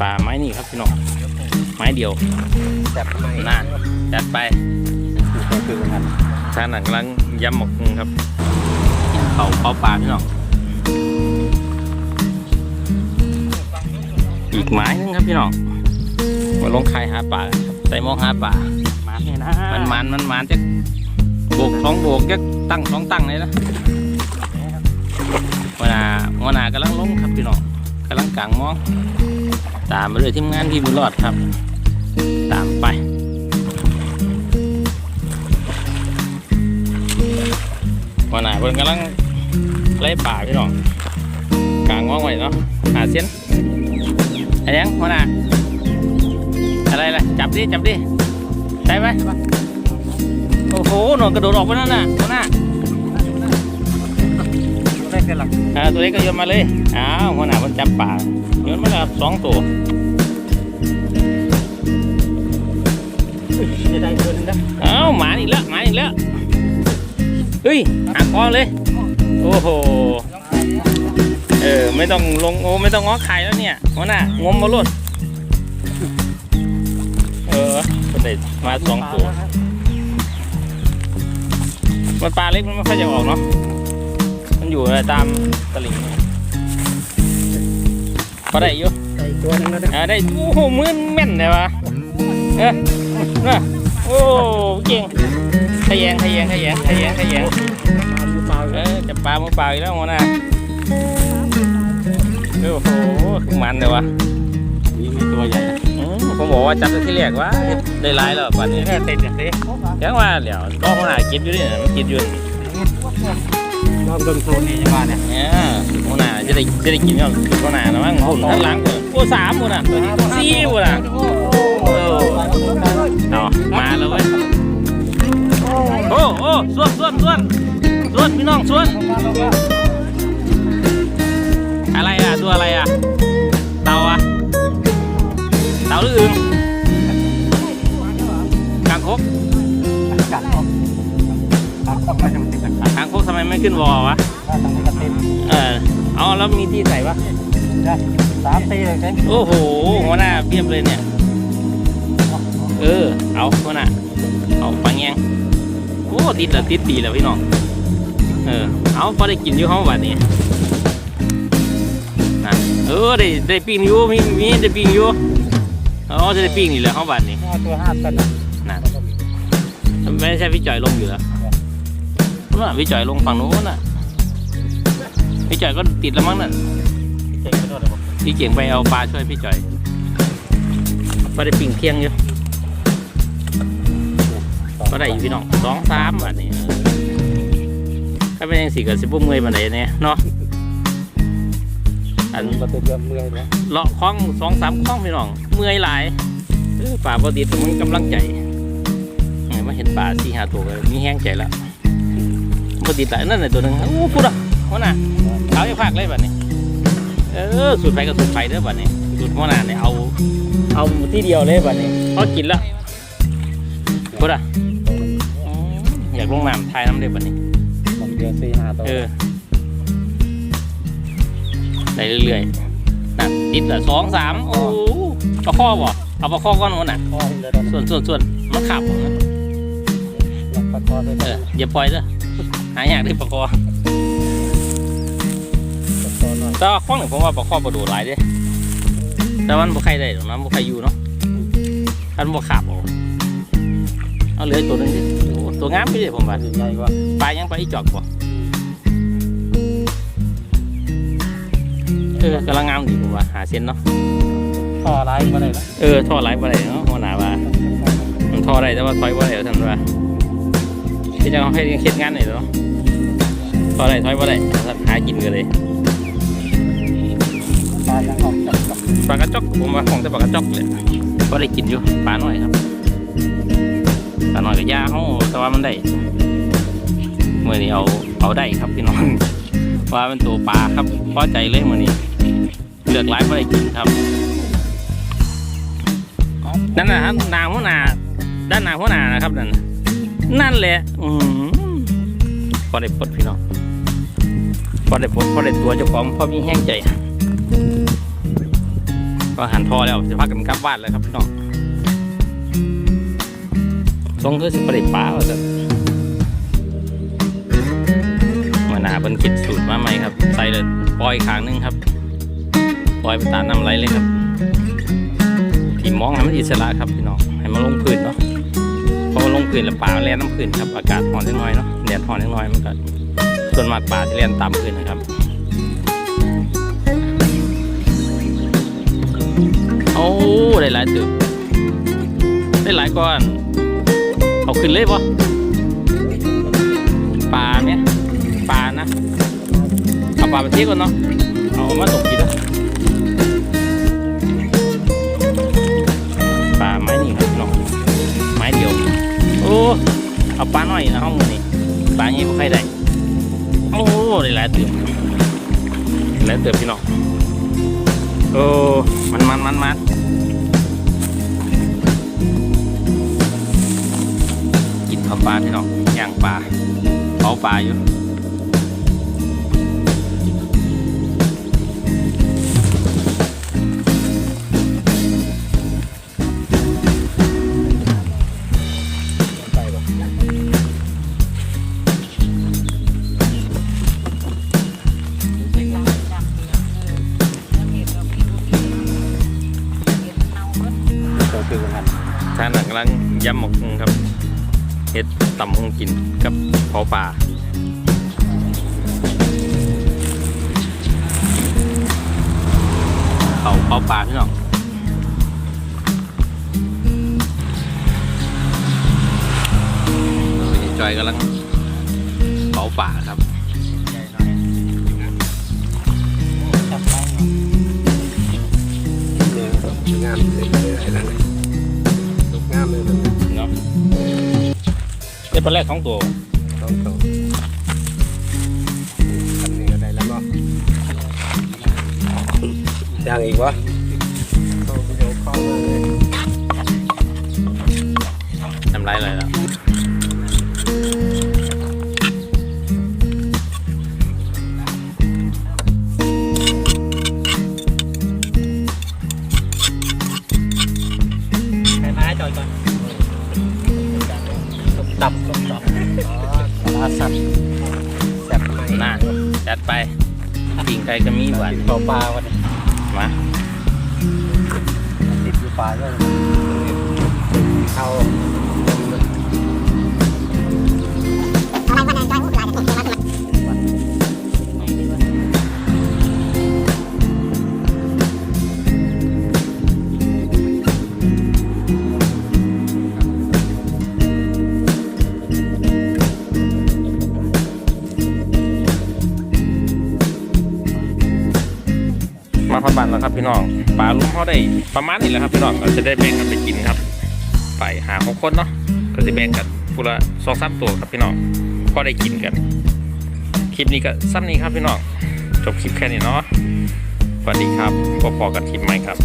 ปลาไม้นี่ครับพี่น้องไม้เดียวจับไม่น่าจัดไปคือกันทานหนังกำลังยำหมกหุงครับกินเขาเผาปลาพี่น้องอีกไม้หนึงครับพี่น้องมาลงคายหาปลาครับใส่หมองหาปลามาเนี่ยนะมันมันมันมันจะโบกสองโบกจะตั้งสองตั้งเลยนะวนาวนากำลังลงครับพี่น้องกำลังกลางมอง ตามมาเลยทีมงานพี่บุญรอดครับ ตามไปวันาเพิ่นกำลังไล่ป่าพี่น้องกลางมองไว้เนาะหาเส้นอะไรยังวันาอะไรล่ะจับดิจับดิได้ไหมโอ้โหหนอนกระโดดออกไปนั่นน่ะวนาได้แค่หลักอ่าตัวเล็กก็โยนมาเลยอ้าวหัวหน้ามันจับป่าโยนมาแล้วครับสองตัวจะได้ตัวนึงนะอ้าวหมาอีกแล้วหมาอีกแล้วเฮ้ยหักคอเลยโอ้โหเออไม่ต้องลงโอ้ไม่ต้องง้อไข่แล้วเนี่ยหัวหน้างมมาลุดเออมันได้มาสองตัวมันปลาเล็กมันไม่ค่อยจะออกเนาะ มันอยู่ตามตลิ่งพอได้อยู่ได้ตัวนึงแล้วนะอ่าได้โอ้โหมือนแม่นเลยวะเออน่ะโอ้เก่งทะแยงทะแยงทะแยงทะแยงทะแยงมาดูเปล่าเออจับปลามือเปล่าอีกแล้วหัวหน้าโอ้โหคือมันเลยวะนี่มีตัวใหญ่อืมผมบอกว่าจับได้ที่แรกว่าได้หลายแล้วป่านนี้แค่เต็มอย่างนี้ยังว่าเดี๋ยวก็หัวหน้ากินอยู่นี่นะมันกินอยู่ นี่รอบต้นโซนนี่จะมาเนี่ยเนี่ยหัวหน้าจะได้จะได้กินกับหัวหน้านะมั้งหุ่นข้างหลังเออโอ้สามหัวหน้าตัวนี้สี่หัวหน้าเออเอามาแล้วเว้ยโอ้โอ้ส่วนส่วนส่วนส่วนพี่น้องส่วน อะไรอะตัวอะไรอะเต่าอะเต่าหรืออึ่งคางคกกัดออกกัดออกมาจะมันติด ไมไม่ขึ้นวอวะถ้าตรงนี้ก็เต็มเออเอาแล้วมีที่ใส่ปะได้สามตีเลยใช่โอ้โหหัวหน้าเพียบเลยเนี่ย เออ เอาหัวหน้าเอาปังแยงโอ้ติดแล้วติดดีแล้วพี่น้องเออเอาพอได้กินอยู่ห้องวันนี้นะเออได้ได้ปิ้งอยู่มีมีได้ปิ้งอยู่อ๋อจะได้ปิ้งนี่แหละห้องวันนี้ห้าตัวห้าตันนะนะไม่ใช่พี่จ่อยลงอยู่แล้ว น่ะพี่จ่อยลงฝั่งนู้นน่ะพี่จ่อยก็ติดแล้วมั้งน่ะพี่เก่งไปเอาปลาช่วยพี่จ่อยก็ได้ปิ้งเที่ยงอยู่ก็ได้อยู่พี่น้องสองสามวันนี้ถ้าเป็นยังสี่กับสิบปุ่มเงยมาไหนเนี่ยเนาะอันเลาะคล้องสองสามคล้องพี่น้องเมื่อยหลายป่าปกติมันกำลังใจเออมาเห็นป่าสี่ห้าตัวก็มีแห้งใจแล้ว ปกติแต่นั่นน่ะตัวหนึ่งโอ้พูดอะหัวหน้าเอาไอ้ภาคเลยแบบนี้เออสูตรไฟกับสูตรไฟเด้อแบบนี้สูตรหัวหน้าเนี่ยเอาเอาที่เดียวเลยแบบนี้พอกินแล้วพูดอะอืมอยากลงน้ำทายน้ำเลยแบบนี้ผมเดียวสี่ห้าตัวเออได้เรื่อยๆนั่นติดละสองสามโอ้โหปลาข้อบ่เอาปลาข้อก้อนหัวน่ะพ่อเลยตอนส่วนส่วนส่วนมันขับผมนะนี้ปัดคอเลยเอออย่าปล่อยเด้อ หายากได้ปลาคอปัดคอหน่อยแต่ว่าข้องหนึ่งผมว่าปลาข้อประดูหลายเด้แต่มันบ่ใครได้หรอกนะบ่ใครอยู่เนาะอันบ่ขับเอาเอาเหลืออกตัวหนึงดิโอ้ตัวงามไปเลยผมว่าใหญ่กว่าปลายังปลาอีจอกบ่เออกำลังงามดีผมว่าหาเส้นเนาะท่อไล่มาเลยนะเออท่อไหลบ่ได้เนาะหัวหน้าว่ามันท่อได้แต่ว่าถอยบ่ได้ท่านว่าที่จะเอาให้เฮ็ดงานหน่อยเนาะ ท่อได้ถอยบ่ได้หากินกันเลยปลายังออกจากกับปลากระจอกผมว่าของแต่ปลากระจอกเลยก็ได้กินอยู่ปลาหน่อยครับปลาหน่อยกับยาเขาแต่ว่ามันได้เมื่อนี้เอาเอาได้ครับพี่น้องว่าเป็นตัวปลาครับพอใจเลยเมื่อนี้เลือกหลายไม่ได้กินครับนั่นนะครับนางหัวหน้าด้านหน้าหัวหน้านะครับนั่นนั่นแหละอืมพอได้ปลดพี่น้อง พอได้ปลพอได้ตัวเจ้าของพอมีแห้งใจ ก็หันพอแล้วจะพักกันกลับบ้านเลยครับพี่น้องทรงคือสิบริป้าว่าจะมาหนาเป็นคิดสูตรมาใหม่ครับ ใส่เลยปล่อยขางหนึงครับปล่อยไปตามน้ำไหลเลยครับ ที่มองให้มันอิสระครับพี่น้องให้มันลงพื้นเนาะพราะว่าลงพื้นแล้วป่าแล่นน้ำพื้นครับอากาศร้อนเล็กน้อยเนาะแดดร้อนเล็กน้อยมันก็ ส่วนมากป่าจะแล่นตามพื้นนะครับโอ้ได้หลายตึกได้หลายก้อน เอาขึ้นเลยปะปลาเนี่ยปลานะ เอาปลาไปเที่ยวก่อนเนาะเอามาตกกินนะปลาไม้นี่ครับน้องไม้เดียวโอ้เอาปลาหน่อยนะห้องนี่ปลาใหญ่ไม่ค่อยได้ ได้หลายตึกหลายตึกพี่น้องโอ้มันมันมันมันกินข้าวปลาพี่น้องย่างปลาเผาปลาอยู่ คือกันท่านกำลังยำหมกหุงครับเฮ็ดตำหงกินกับเผาปลาเขาเผาปลาพี่น้องเราไปจอยกำลังเผาปลาครับจับไปงามเลยอะไรนั่น งามเลยเนาะเป็นปลาแรกของตัวต้องต้องอันนี้อะไรแล้วก็ย่างอีกวะเข้าไปเดี๋ยวเข้ามาเลยทำไรอะไรแล้วแค่น้า อยก่อนตับตับตับอ๋อสาสัตว์แซ่บไหมน่าจัดไปกิ่งไก่ก็มีหวานติดปลาวันนี้มาติดอยู่ปลาด้วยเอา มาพัดบันแล้วครับพี่น้องปลาลุ้มเขาได้ประมาณนี้แหละครับพี่น้องเราจะได้แบ่งกันไปกินครับไปหาหกคนเนาะก็จะแบ่งกันพูละสองสามตัวครับพี่น้องก็ได้กินกัน คลิปนี้ก็สั้นนี้ครับพี่น้องจบคลิปแค่นี้เนาะสวัสดีครับพบกันคลิปใหม่ครับ